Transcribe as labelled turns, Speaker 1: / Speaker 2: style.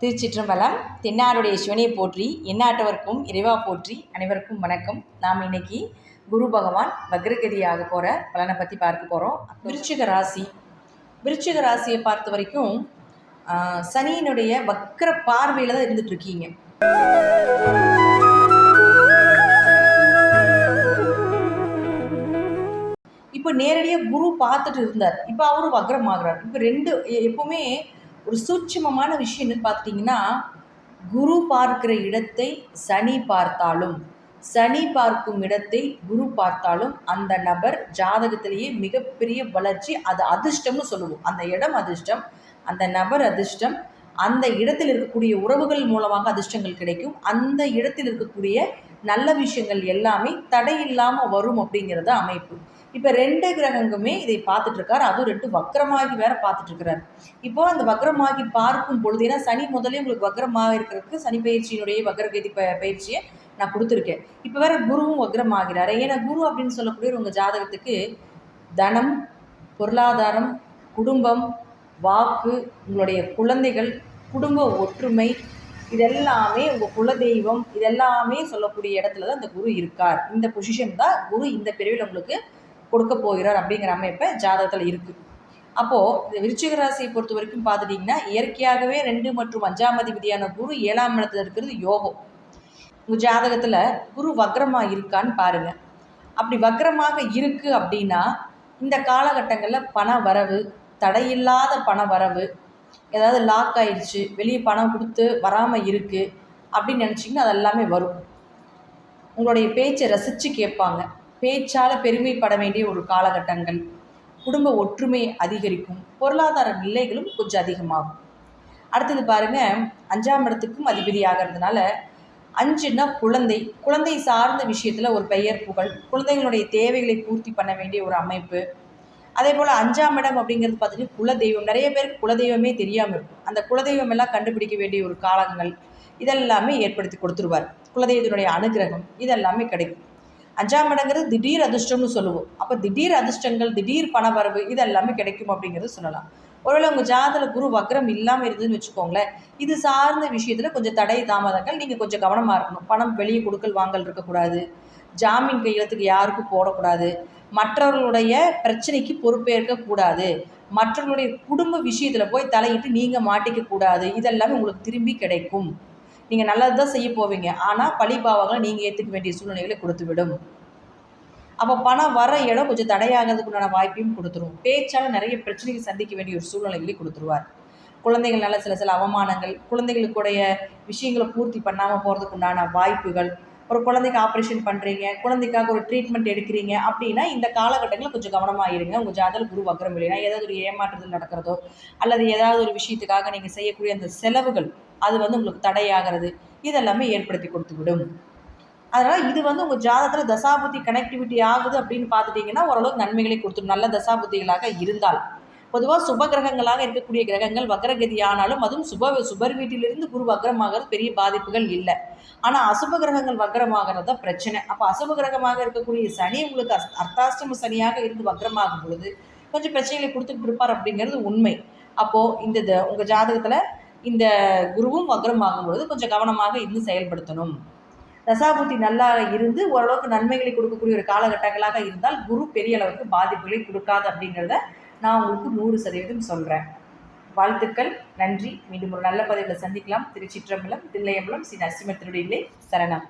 Speaker 1: திருச்சிற்றம்பலம் தென்னாடுடைய சிவனையை போற்றி எந்நாட்டவருக்கும் இறைவா போற்றி அனைவருக்கும் வணக்கம். நாம் இன்னைக்கு குரு பகவான் வக்ரகதியாக போகிற பலனை பற்றி பார்க்க போகிறோம் விருச்சிக ராசி. விருச்சிக ராசியை பார்த்த வரைக்கும் சனியினுடைய வக்ர பார்வையில் தான் இருந்துட்டுருக்கீங்க இப்போ நேரடியாக குரு பார்த்துட்டு இருந்தார். இப்போ அவரும் வக்ரமாகிறார். இப்போ ரெண்டு எ- எப்பவுமே ஒரு சூட்சமமான விஷயம் என்னன்னு பார்த்துட்டிங்கன்னா குரு பார்க்கிற இடத்தை சனி பார்த்தாலும் சனி பார்க்கும் இடத்தை குரு பார்த்தாலும் அந்த நபர் ஜாதகத்திலேயே மிகப்பெரிய வளர்ச்சி அது அதிர்ஷ்டம்னு சொல்லுவோம். அந்த இடம் அதிர்ஷ்டம் அந்த நபர் அதிர்ஷ்டம் அந்த இடத்தில் இருக்கக்கூடிய உறவுகள் மூலமாக அதிர்ஷ்டங்கள் கிடைக்கும். அந்த இடத்தில் இருக்கக்கூடிய நல்ல விஷயங்கள் எல்லாமே தடையில்லாமல் வரும் அப்படிங்கிறது அமைப்பு. இப்போ ரெண்டு கிரகங்களுமே இதை பார்த்துட்டு இருக்காரு அதுவும் ரெண்டு வக்கரமாகி வேற பார்த்துட்டு இருக்கிறார் இப்போ அந்த வக்கரமாகி பார்க்கும் பொழுது ஏன்னா சனி முதலே உங்களுக்கு வக்கரமாக இருக்கிறதுக்கு சனி பயிற்சியினுடைய வக்ரகதி ப பயிற்சியை நான் கொடுத்துருக்கேன். இப்போ வேற குருவும் வக்ரமாகிறாரு. ஏன்னா குரு அப்படின்னு சொல்லக்கூடிய உங்கள் ஜாதகத்துக்கு தனம் பொருளாதாரம் குடும்பம் வாக்கு உங்களுடைய குழந்தைகள் குடும்ப ஒற்றுமை இதெல்லாமே உங்கள் குலதெய்வம் இதெல்லாமே சொல்லக்கூடிய இடத்துல தான் இந்த குரு இருக்கார். இந்த பொசிஷன் தான் குரு இந்த பிரிவில் உங்களுக்கு கொடுக்க போகிறார் அப்படிங்கிற அமைப்பை ஜாதகத்தில் இருக்குது அப்போது இந்த விருச்சிக ராசியை பொறுத்த வரைக்கும் பார்த்துட்டிங்கன்னா இயற்கையாகவே ரெண்டு மற்றும் அஞ்சாம் அதிபதியான குரு ஏழாம் இடத்துல இருக்கிறது யோகம். உங்கள் ஜாதகத்தில் குரு வக்ரமாக இருக்கான்னு பாருங்கள் அப்படி வக்ரமாக இருக்குது அப்படின்னா இந்த காலகட்டங்களில் பண வரவு தடையில்லாத பண வரவு ஏதாவது லாக் ஆயிடுச்சு வெளியே பணம் கொடுத்து வராமல் இருக்குது அப்படின்னு நினச்சிங்கன்னா அது எல்லாமே வரும். உங்களுடைய பேச்சை ரசித்து கேட்பாங்க. பேச்சால் பெருமைப்பட வேண்டிய ஒரு காலகட்டங்கள். குடும்ப ஒற்றுமை அதிகரிக்கும். பொருளாதார நிலைகளும் கொஞ்சம் அதிகமாகும். அடுத்தது பாருங்க அஞ்சாம் இடத்துக்கும் அதிபதி ஆகிறதுனால அஞ்சுன்னா குழந்தை. குழந்தை சார்ந்த விஷயத்தில் ஒரு பெயர் புகழ். குழந்தைகளுடைய தேவைகளை பூர்த்தி பண்ண வேண்டிய ஒரு அமைப்பு. அதே போல் அஞ்சாம் இடம் அப்படிங்கிறது பார்த்தீங்கன்னா குலதெய்வம். நிறைய பேருக்கு குலதெய்வமே தெரியாமல் இருக்கும். அந்த குலதெய்வம் எல்லாம் கண்டுபிடிக்க வேண்டிய ஒரு காலங்கள் இதெல்லாமே ஏற்படுத்தி கொடுத்துருவார். குலதெய்வத்தினுடைய அனுகிரகம் இதெல்லாமே கிடைக்கும். அஞ்சாம் இடங்கிறது திடீர் அதிர்ஷ்டம்னு சொல்லுவோம். அப்போ திடீர் அதிர்ஷ்டங்கள் திடீர் பணவரவு இதெல்லாமே கிடைக்கும் அப்படிங்கிறது சொல்லலாம். ஒருவேளை உங்கள் ஜாதகத்தில் குரு வக்ரம் இல்லாமல் இருந்ததுன்னு வச்சுக்கோங்களேன் இது சார்ந்த விஷயத்தில் கொஞ்சம் தடை தாமதங்கள் நீங்கள் கொஞ்சம் கவனமாக இருக்கணும். பணம் வெளியே கொடுக்கல் வாங்கல் இருக்கக்கூடாது. ஜாமீன் கையெழுத்துக்கு யாருக்கும் போடக்கூடாது. மற்றவர்களுடைய பிரச்சனைக்கு பொறுப்பேற்கக்கூடாது மற்றவர்களுடைய குடும்ப விஷயத்தில் போய் தலையிட்டு நீங்கள் மாட்டிக்க கூடாது. இதெல்லாமே உங்களுக்கு திரும்பி கிடைக்கும். நீங்கள் நல்லது தான் செய்ய போவீங்க. ஆனால் பழிபாவங்களை நீங்கள் ஏற்றுக்க வேண்டிய சூழ்நிலைகளை கொடுத்து விடும் அப்போ பணம் வர இடம் கொஞ்சம் தடையாகிறதுக்கு உண்டான வாய்ப்பையும் கொடுத்துரும். பேச்சால் நிறைய பிரச்சனைகள் சந்திக்க வேண்டிய ஒரு சூழ்நிலைகளை கொடுத்துருவார். குழந்தைகள்னால சில சில அவமானங்கள் குழந்தைகளுக்குடைய விஷயங்களை பூர்த்தி பண்ணாமல் போகிறதுக்கு உண்டான வாய்ப்புகள் ஒரு குழந்தைக்கு ஆப்ரேஷன் பண்ணுறீங்க குழந்தைக்காக ஒரு ட்ரீட்மெண்ட் எடுக்கிறீங்க அப்படின்னா இந்த காலகட்டங்களில் கொஞ்சம் கவனமாக இருங்க. உங்கள் ஜாதகம் குரு வக்ரம் இல்லைன்னா ஏதாவது ஒரு ஏமாற்றுதல் நடக்கிறதோ அல்லது ஏதாவது ஒரு விஷயத்துக்காக நீங்கள் செய்யக்கூடிய அந்த செலவுகள் அது வந்து உங்களுக்கு தடையாகிறது. இதெல்லாமே ஏற்படுத்தி கொடுத்து விடும் அதனால் இது வந்து உங்கள் ஜாதகத்தில் தசாபுத்தி கனெக்டிவிட்டி ஆகுது அப்படின்னு பார்த்துட்டிங்கன்னா ஓரளவுக்கு நன்மைகளை கொடுத்துடும். நல்ல தசாபுத்திகளாக இருந்தால். பொதுவாக சுப கிரகங்களாக இருக்கக்கூடிய கிரகங்கள் வக்ரகதி ஆனாலும் அதுவும் சுப சுபர் வீட்டிலிருந்து குரு வக்ரமாகிறது பெரிய பாதிப்புகள் இல்லை. ஆனால் அசுப கிரகங்கள் வக்ரமாகிறது தான் பிரச்சனை. அப்போ அசுப கிரகமாக இருக்கக்கூடிய சனி உங்களுக்கு அஸ்- அர்த்தாஷ்டம சனியாக இருந்து வக்ரமாகும் பொழுது கொஞ்சம் பிரச்சனைகளை கொடுத்துட்டு இருப்பார் அப்படிங்கிறது உண்மை. அப்போது இந்த த- உங்கள் ஜாதகத்தில் இந்த குருவும் வக்ரமாகும் பொழுது கொஞ்சம் கவனமாக இருந்து செயல்படுத்தணும். தசாபுத்தி நல்லா இருந்து ஓரளவுக்கு நன்மைகளை கொடுக்கக்கூடிய ஒரு காலகட்டங்களாக இருந்தால் குரு பெரிய அளவுக்கு பாதிப்புகளை கொடுக்காது அப்படிங்கிறத நான் உங்களுக்கு நூறு சதவீதம் சொல்கிறேன் வாழ்த்துக்கள் நன்றி. மீண்டும் ஒரு நல்ல பதிவில் சந்திக்கலாம். திருச்சிற்றம்பலம் தில்லையம்பலம் ஸ்ரீ நரசிம்மத்தினுடைய சரணம்.